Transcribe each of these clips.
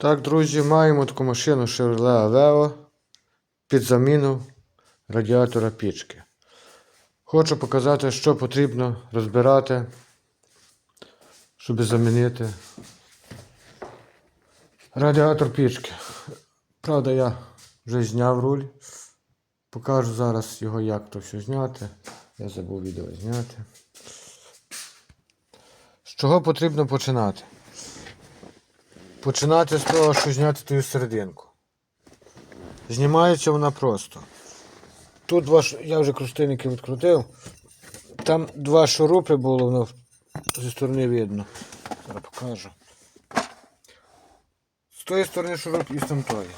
Так, друзі, маємо таку машину Chevrolet Aveo під заміну радіатора пічки. Хочу показати, що потрібно розбирати, щоб замінити радіатор пічки. Правда, я вже зняв руль. Покажу зараз його, як то все зняти. Я забув відео зняти. З чого потрібно починати? Починати з того, що зняти ту серединку. Знімається вона просто. Тут два, ш- я вже круштинники відкрутив. Там два шурупи було, воно зі сторони видно. Зараз покажу. З тої сторони шуруп і з тамтої.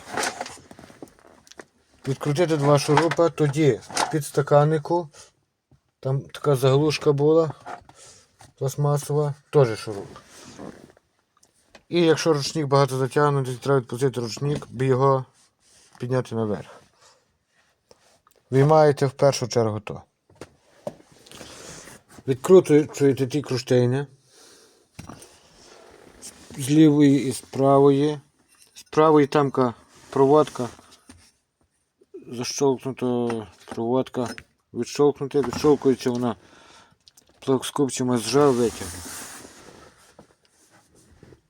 Відкрутити два шурупа, тоді в підстаканнику. Там така заглушка була пластмасова, теж шуруп. І якщо ручник багато затягнутий, треба відпустити ручник, бо його підняти наверх. Виймаєте в першу чергу то. Відкручуєте ті круштейни. З лівої і з правої. З правої тамка проводка. Защолкнута проводка. Відщолкнути, відщолкується вона плоскопчимо зжав витягнув.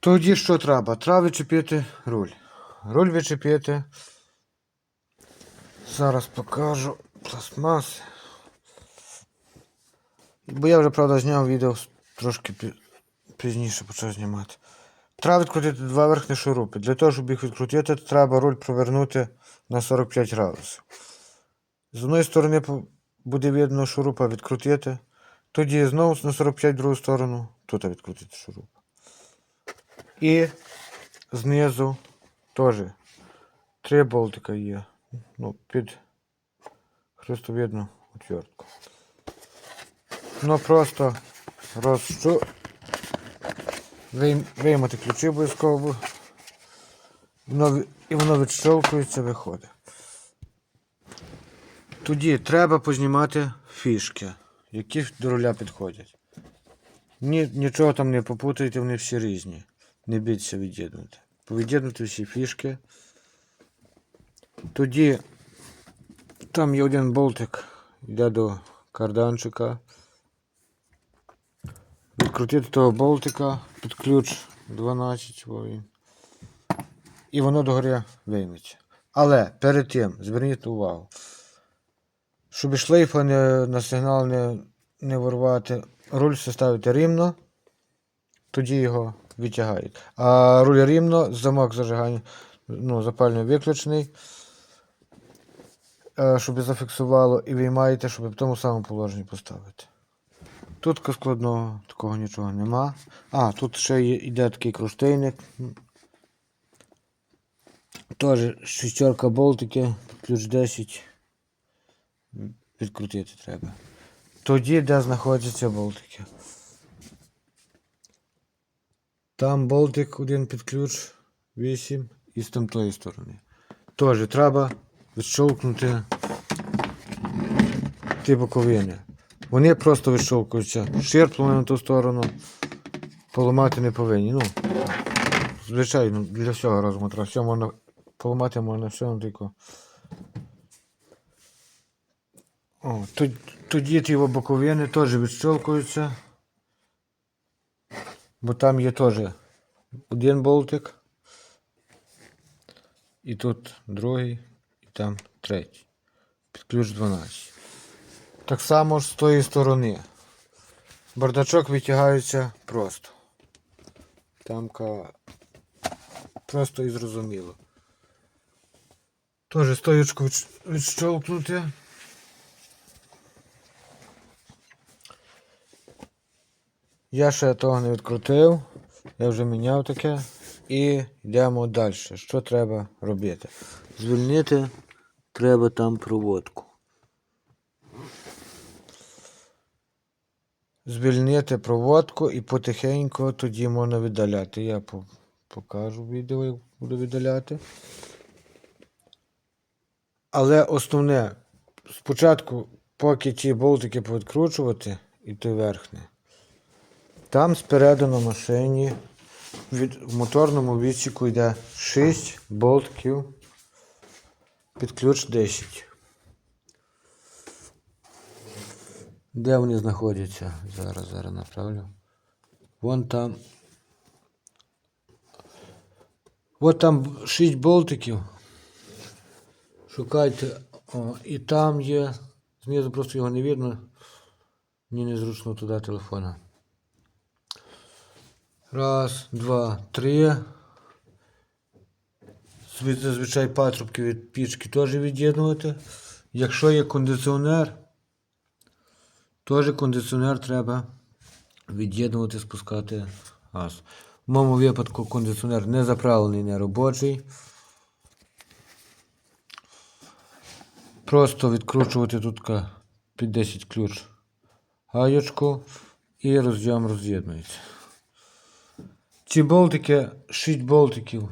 Тоді що треба? Треба відчепити руль. Руль відчепити. Зараз покажу пластмас. Бо я вже, правда, зняв відео трошки пізніше почав знімати. Треба відкрутити два верхні шурупи. Для того, щоб їх відкрутити, треба руль провернути на 45 градусів. З одної сторони буде видно шурупа відкрутити. Тоді знову на 45 в другу сторону. Тут відкрутити шуруп. І знизу теж три болтика є. Ну, під хрестовидну отвертку. Ну просто розчу. Виймати ключі обов'язково. І воно відщолкується, виходить. Тоді треба познімати фішки, які до руля підходять. Ні, нічого там не попутайте, вони всі різні. Не бійтеся від'єднувати. Повід'єднути всі фішки. Тоді там є один болтик, йде до карданчика. Відкрутити того болтика під ключ 12 во він. І воно догори вийметься. Але перед тим зверніть увагу, щоб шлейфа не, на сигнал не, не вирвати, руль все ставите рівно, тоді його витягають. А руль рівно, замок зажигання, ну, запальний виключений, е, щоб зафіксувало, і виймаєте, щоб в тому самому положенні поставити. Тут складного такого нічого нема. А, тут ще йде такий круштейник. Теж шестерка болтики, ключ 10. Підкрутити треба. Тоді, де знаходяться болтики. Там болтик один під ключ 8 і з тамтої сторони. Теж треба відщолкнути ті боковини. Вони просто відщолкуються. Ширпнули на ту сторону. Поламати не повинні. Ну, звичайно, для всього розуму треба. Все можна поламати можна все, ну тільки. О, тоді, тоді ті боковини теж відщолкуються. Бо там є теж один болтик. І тут другий, і там третій. Під ключ 12. Так само ж з тої сторони. Бардачок витягається просто. Тамка просто і зрозуміло. Теж стоючку відщолкнути. Я ще того не відкрутив. Я вже міняв таке. І йдемо далі. Що треба робити? Звільнити треба там проводку. Звільнити проводку і потихеньку тоді можна віддаляти. Я покажу відео, як буду віддаляти. Але основне, спочатку, поки ті болтики повідкручувати, і той верхній, там спереду на машині від, в моторному відсіку йде 6 болтків під ключ 10. Де вони знаходяться? Зараз, зараз направлю. Вон там. От там 6 болтиків. Шукайте. О, і там є. Знизу просто його не видно. Мені незручно туди телефона. Раз, два, три. Зазвичай патрубки від пічки теж від'єднувати. Якщо є кондиціонер, теж кондиціонер треба від'єднувати, спускати газ. В моєму випадку кондиціонер не заправлений, не робочий. Просто відкручувати тут під 10 ключ гаєчку і роз'єм роз'єднується. Ці болтики, 6 болтиків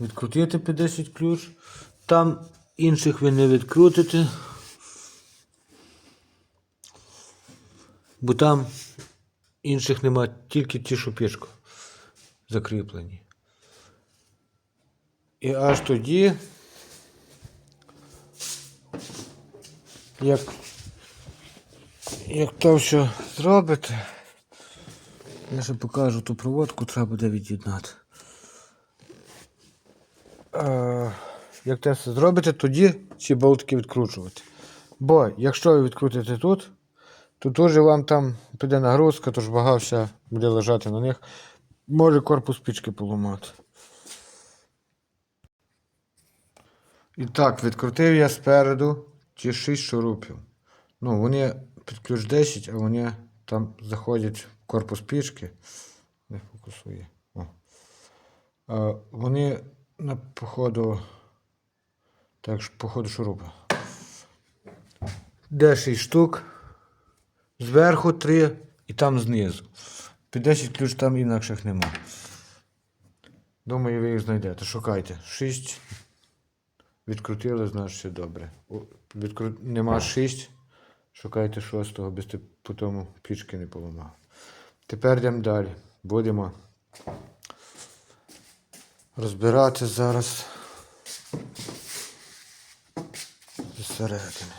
відкрутити під 10 ключ. Там інших ви не відкрутите. Бо там інших нема, тільки ті, що пішку закріплені. І аж тоді, як, як то все зробите, я ще покажу ту проводку, треба буде від'єднати. Е, як те все зробите, тоді ці болтики відкручувати. Бо якщо ви відкрутите тут, то дуже вам там піде нагрузка, тож вага вся буде лежати на них. Може корпус пічки поламати. І так, відкрутив я спереду ті 6 шурупів. Ну, вони під ключ 10, а вони там заходять в корпус пічки. Не фокусує. О. А, вони на походу. Так, походу шурупа. Де 6 штук. Зверху 3 і там знизу. Під 10 ключ там інакших нема. Думаю, ви їх знайдете. Шукайте. 6. Відкрутили, значить все добре. Відкру... Нема 6. Шукайте шостого, без по тому пічки не поламав. Тепер йдемо далі. Будемо розбирати зараз зсередини.